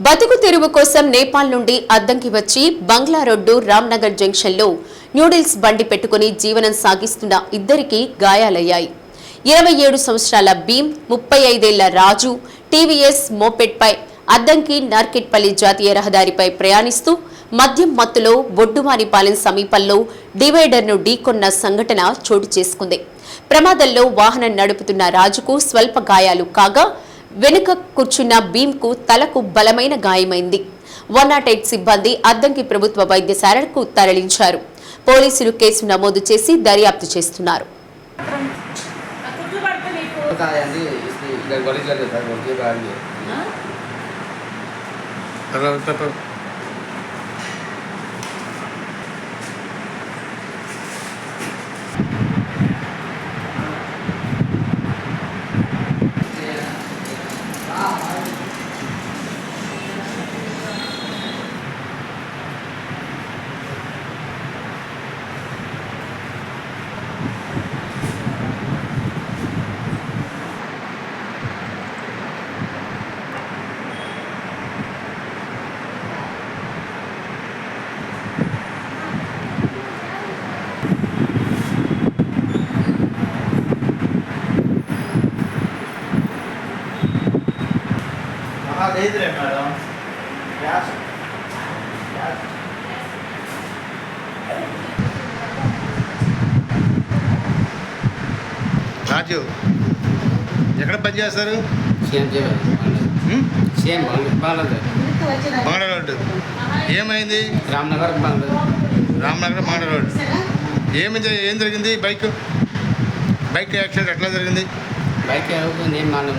బతుకు తెరువు కోసం నేపాల్ నుండి అద్దంకి వచ్చి బంగ్లా రోడ్డు రామ్నగర్ జంక్షన్లో న్యూడిల్స్ బండి పెట్టుకుని జీవనం సాగిస్తున్న ఇద్దరికి గాయాలయ్యాయి. ఇరవై ఏడు సంవత్సరాల భీమ్ ముప్పై ఐదేళ్ళ రాజు టీవీఎస్ మోపెడ్పై అద్దంకి నార్కెట్పల్లి జాతీయ రహదారిపై ప్రయాణిస్తూ మద్యం మత్తులో బొడ్డుమారిపాలెం సమీపంలో డివైడర్ను ఢీకొన్న సంఘటన చోటు చేసుకుంది. ప్రమాదంలో వాహనం నడుపుతున్న రాజుకు స్వల్ప గాయాలు కాగా వెనుక కూర్చున్న భీమ్కు తలకు బలమైన గాయమైంది. వన్ నాట్ ఎయిట్ సిబ్బంది అద్దంకి ప్రభుత్వ వైద్యశాలకు తరలించారు. పోలీసులు కేసు నమోదు చేసి దర్యాప్తు చేస్తున్నారు. రాజు ఎక్కడ పని చేస్తారు? మంగళ రోడ్డు. ఏమైంది? రామ్నగర్ రామ్నగర్ మంగళ రోడ్డు. ఏమి ఏం జరిగింది? బైక్ బైక్ యాక్సిడెంట్ ఎట్లా జరిగింది? బైక్ ఏం మాలం